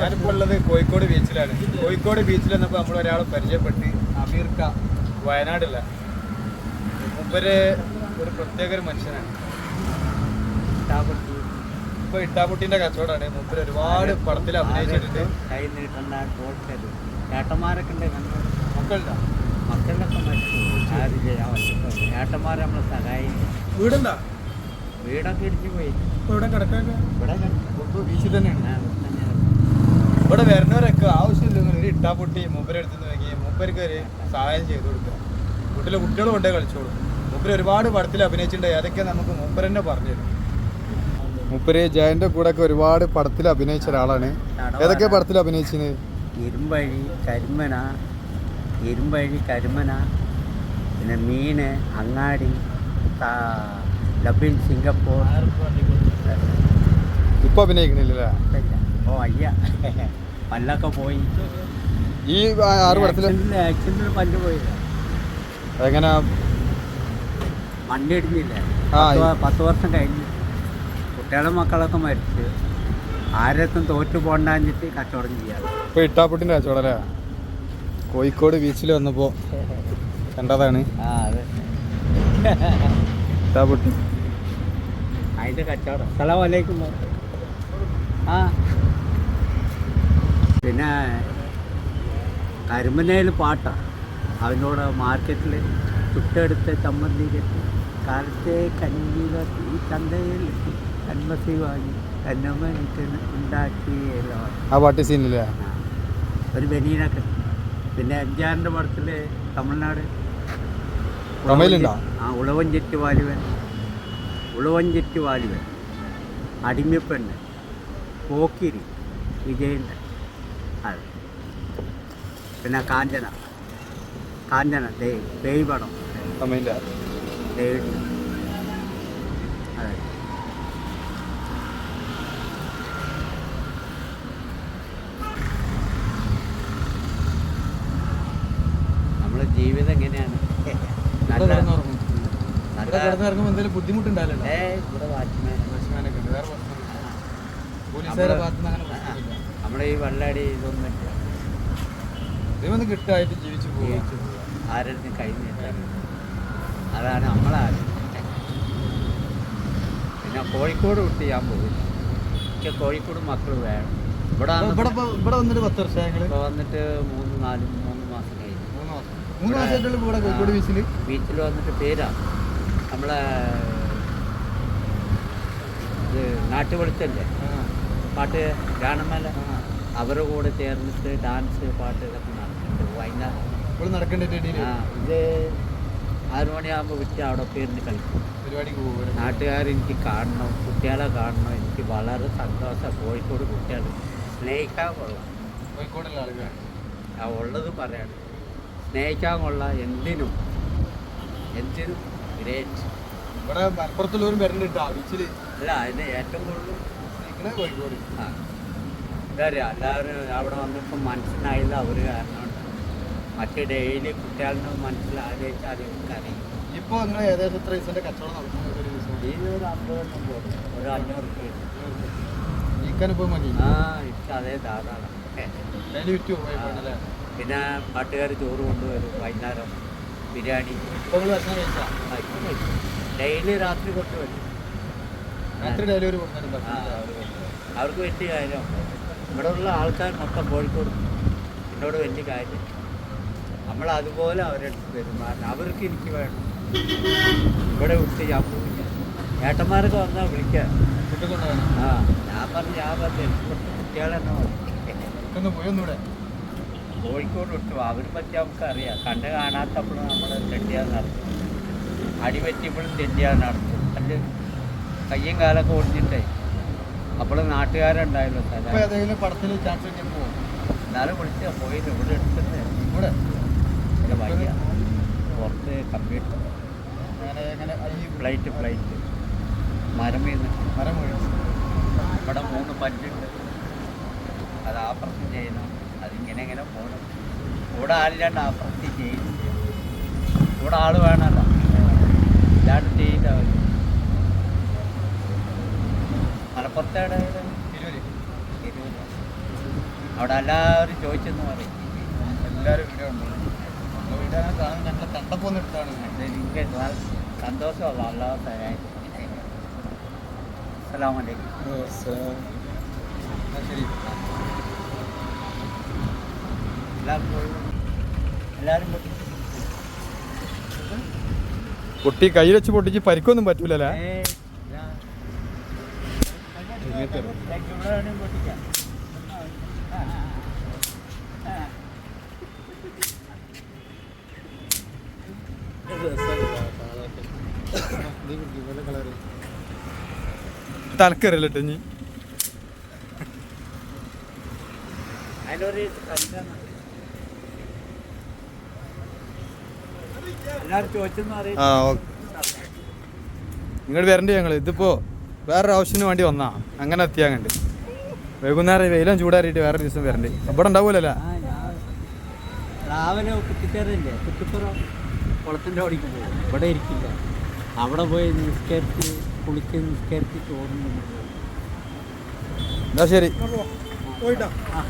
ഞാനിപ്പോൾ ഉള്ളത് കോഴിക്കോട് ബീച്ചിലാണ്. കോഴിക്കോട് ബീച്ചിൽ വന്നപ്പോൾ നമ്മൾ ഒരാളെ പരിചയപ്പെട്ട് അമീർക്ക വയനാടില്ല. മുമ്പര് ഒരു പ്രത്യേക ഒരു മനുഷ്യനാണ്. ഇപ്പൊ ഇട്ടാപുട്ടിന്റെ കച്ചവടമാണ്. മുമ്പര് ഒരുപാട് പടത്തിൽ അഭിനയിച്ചിട്ടുണ്ട്. വീടെന്താ നീട്ടണ്ട തോട്ടൽ ഏട്ടന്മാരൊക്കെ ഉണ്ട് കണ്ടോ? മക്കളുണ്ടോ? മക്കളിലൊക്കെ മരിച്ചു ആര് ചെയ്യാൻ പറ്റും ഏട്ടന്മാരെ നമ്മളെ സഹായിക്കും വീടുണ്ടോ? വീടൊക്കെ ഇടിച്ചു പോയി. ഇവിടെ കിടക്കാൻ ഇവിടെ. ബീച്ചിൽ തന്നെയാണ്? ഇവിടെ വരുന്നവരൊക്കെ ആവശ്യമില്ല ഒരു ഇട്ടാപ്പൊട്ടി മൂപ്പരെടുത്ത് നോക്കി മൂപ്പർക്ക് ഒരു സഹായം ചെയ്തു കൊടുക്കുക. വീട്ടിലെ കുട്ടികൾ കൊണ്ടേ കളിച്ചോളൂ. മൂപ്പര് ഒരുപാട് പടത്തിൽ അഭിനയിച്ചിട്ടുണ്ട്. അതൊക്കെ നമുക്ക് മൂപ്പർ തന്നെ പറഞ്ഞു തരും. മൂപ്പര് ജയന്റെ കൂടെ ഒക്കെ ഒരുപാട് പടത്തിൽ അഭിനയിച്ച ഒരാളാണ്. ഏതൊക്കെ പടത്തിൽ അഭിനയിച്ചത് ഇരുമ്പഴി കരിമന ഇരുമ്പഴി കരിമന പിന്നെ മീന് അങ്ങാടി ലബിൻ സിംഗപ്പൂർ. ഇപ്പൊ അഭിനയിക്കണില്ല ഓ അയ്യ. പല്ലൊക്കെ പോയി. ഈ ആറ് പടത്തിൽ? ആക്സിഡന്റിൽ പല്ല് പോയി. എങ്ങനെ വണ്ടി ഇടിഞ്ഞില്ലേ? പത്ത് വർഷം കഴിഞ്ഞു. കുട്ടികളും മക്കളൊക്കെ മരിച്ച്. ആരത്തും തോറ്റു പോണ്ടാഞ്ഞിട്ട് കച്ചവടം ചെയ്യാറ്. ഇപ്പൊ ഇട്ടാപ്പൊട്ടിന്റെ കച്ചവടം അല്ലേ? കോഴിക്കോട് ബീച്ചിൽ വന്നപ്പോ കണ്ടതാണ്. ഇട്ടാപ്പൊട്ടി. അതിന്റെ കച്ചവടം. സ്ഥലം വലൈക്കും ആ. പിന്നെ കരിമനയിൽ പാട്ടാണ് അവനോട് മാർക്കറ്റിൽ ചുട്ടെടുത്ത് ചമ്മന്തി കെട്ടി കാലത്തെ കഞ്ഞി ഈ ചന്തയിൽ കന്മസി വാങ്ങി കന്നമ്മനിക്ക് ഉണ്ടാക്കിയല്ലോ. ആ പാട്ട് സീനില്ല? ഒരു ബനീനൊക്കെ പിന്നെ അഞ്ചാറിന്റെ പടത്തിൽ തമിഴ്നാട്? ആ ഉളവഞ്ചെറ്റ് വാലുവൻ. ഉളവഞ്ചെറ്റ് വാലുവൻ. അടിമപ്പെണ്ണ്. പോക്കിരി. വിജയന്റെ. അതെ പിന്നെ കാഞ്ചന. കാഞ്ചന ദേവ് ദേവി പടം ദേവി അതെ. നമ്മളെ ജീവിതം എങ്ങനെയാണ്? നല്ല നല്ല ഇറങ്ങുമ്പോൾ എന്തെങ്കിലും ബുദ്ധിമുട്ടുണ്ടാവില്ലല്ലോ ഏ ഇവിടെ വാച്ച്മാൻ വാച്ച്മാനൊക്കെ ഉണ്ട്. വേറെ പ്രശ്നമൊന്നുമില്ല. പോലീസുകാരുടെ ഭാഗത്ത് നിന്ന് അങ്ങനെ പ്രശ്നമില്ല നമ്മുടെ ഈ വള്ളാടി ഇതൊന്നും ദൈവം കിട്ടായിട്ട് ജീവിച്ചു പോകും ജീവിച്ചു ആരുടെ കൈ നീട്ടാൻ അതാണ് നമ്മളാരും പിന്നെ കോഴിക്കോട് വിട്ട് ഞാൻ പോയി. എനിക്ക് കോഴിക്കോട് മക്കൾ വേണം. ഇവിടെ ഇവിടെ വന്നപ്പോ- ഇപ്പൊ- ഇവിടെ വന്നിട്ട് പത്ത് വർഷം ഞങ്ങൾ ഇപ്പൊ വന്നിട്ട് മൂന്ന് നാല് മൂന്ന് മാസം കഴിഞ്ഞു. മൂന്ന് മാസം. മൂന്ന് മാസമായിട്ടുള്ള ഇവിടെ കോഴിക്കോട് ബീച്ചിൽ? ബീച്ചിൽ വന്നിട്ട് പേരാ. നമ്മളെ ഇത് നാട്ടുവെളുത്തല്ലേ പാട്ട് ഗാനമേല അവരുടെ കൂടെ ചേർന്നിട്ട് ഡാൻസ് പാട്ട് ഇതൊക്കെ നടക്കുന്നുണ്ട് വൈകുന്നേരം നടക്കേണ്ട ഇത് ആറ് മണിയാകുമ്പോൾ വിറ്റ് അവിടെ പേരിന് കളിക്കും. നാട്ടുകാർ എനിക്ക് കാണണം കുട്ടികളെ കാണണം. എനിക്ക് വളരെ സന്തോഷം കോഴിക്കോട് കുട്ടികൾ. സ്നേഹിക്കാൻ കൊള്ളാം. കോഴിക്കോടുള്ള ആളുകൾ ആ ഉള്ളത് പറയാണ്. സ്നേഹിക്കാൻ കൊള്ളാം. എന്തിനും. എന്തിനും. ഗ്രേറ്റ്. ഇവിടെ മലപ്പുറത്തുള്ളവരും വരണ്ടിട്ടാ ബീച്ചിൽ അല്ല അതിന് ഏറ്റവും കൂടുതൽ കോഴിക്കോട്. ആ. എല്ലാവരും അവിടെ വന്നപ്പോൾ മനസ്സിലായില്ല. അവർ കാരണം മറ്റേ ഡെയിലി കുട്ടികളുടെ മനസ്സിൽ ആലോചിച്ചാൽ അവർക്ക് അറിയും ഇപ്പൊ നിങ്ങൾ ഏകദേശം എത്ര ദിവസത്തിന്റെ കച്ചവടം നടക്കുന്നത് ഒരു ദിവസം. ഈ ഒരു അമ്പതെണ്ണം പോകും ഒരു അഞ്ഞൂറ് മതി. ആ അതേ ധാരാളം. ഡെയിലി വിറ്റ് പോയപ്പോഴല്ലേ പിന്നെ പാട്ടുകാർ ചോറ് കൊണ്ടുവരും വൈകുന്നേരം. ബിരിയാണി. ഇപ്പൊ ഭക്ഷണം ഡെയിലി രാത്രി കൊണ്ടുവരും രാത്രി ഡെലിവറി കൊടുക്കുന്നുണ്ട് ആ, അവർ കൊണ്ടുവരും. അവർക്ക് വലിയ കാര്യം ഇവിടെ ഉള്ള ആൾക്കാർ മൊത്തം കോഴിക്കോട്. എന്നോട് വലിയ കാര്യം. നമ്മൾ അതുപോലെ അവരെടുത്ത് പെരുമാറണം. അവർക്ക് എനിക്ക് വേണം. ഇവിടെ വിട്ട് ഞാൻ പോവില്ല. ഏട്ടന്മാരൊക്കെ വന്നാൽ വിളിക്കാം. ആ ഞാൻ പറഞ്ഞു ഞാൻ പറഞ്ഞു എനിക്ക് കുറച്ച് കുട്ടികളെ തന്നെ മതി. കോഴിക്കോട് വിട്ടു അവരെ പറ്റി നമുക്ക് അറിയാം കണ്ണ് കാണാത്തപ്പോഴും നമ്മൾ തെറ്റിയാൽ നടത്തും. അടി പറ്റിയപ്പോഴും തെണ്ടിയാൽ നടത്തും. കണ്ട് കയ്യും കാലൊക്കെ ഒടിഞ്ഞിട്ടേ. അപ്പോൾ നാട്ടുകാരുണ്ടായല്ലോ സ്ഥലം. പടത്തിൽ ചാൻസ് എന്നാലും വിളിച്ച പോയില്ല ഇവിടെ എടുത്തിട്ട് ഇവിടെ? ഇവിടെ വയ്യ. പുറത്ത് കമ്പ്യൂട്ടർ. Flight flight. മരം വീണ്. മരം ഇവിടെ മൂന്ന് പറ്റുണ്ട് അത് ആപ്രസം ചെയ്യണം അതിങ്ങനെ ഇങ്ങനെ പോകണം കൂടെ ആളില്ലാണ്ട് ആപ്രസം ചെയ്യും. കൂടെ ആൾ വേണമല്ലോ. ഇല്ലാണ്ട് ചെയ്യില്ല അവർ ഇരുപത് അവിടെ എല്ലാവരും ചോദിച്ചെന്ന് പറയും. എല്ലാവരും ഇവിടെ ഉണ്ട്. കണ്ടപ്പോൾ എനിക്ക് സന്തോഷമുള്ള അല്ലാതെ തരാൻ അസ്സലാമലൈക്കും. ശരി. പൊട്ടി. കൈ വെച്ച് പൊട്ടിച്ച് പരിക്കൊന്നും പറ്റൂലല്ലേ ഏയ്, ഇതാ. ഇവിടെ വേണേലും പൊട്ടിക്കാം. ആ, ആ, ആ. തലക്കറിയല്ലോ ഇനി നിങ്ങൾ വരണ്ടേ ഞങ്ങൾ? ഇതിപ്പോ വേറൊരു ആവശ്യത്തിന് വേണ്ടി വന്നാ അങ്ങനെ എത്തിയാൽ കണ്ട് വൈകുന്നേരം വെയിലും ചൂടാറിയിട്ട് വേറെ ദിവസം വരണ്ടേ ഇവിടെ ഉണ്ടാവൂലല്ലേ രാവിലെ കുളത്തിന്റെ പോകും ഇവിടെ ഇരിക്കില്ല അവിടെ പോയി നിസ്കരിച്ച് കുളിച്ച് നിസ്കരിച്ച് ചോറും. എന്നാ ശരി ആ,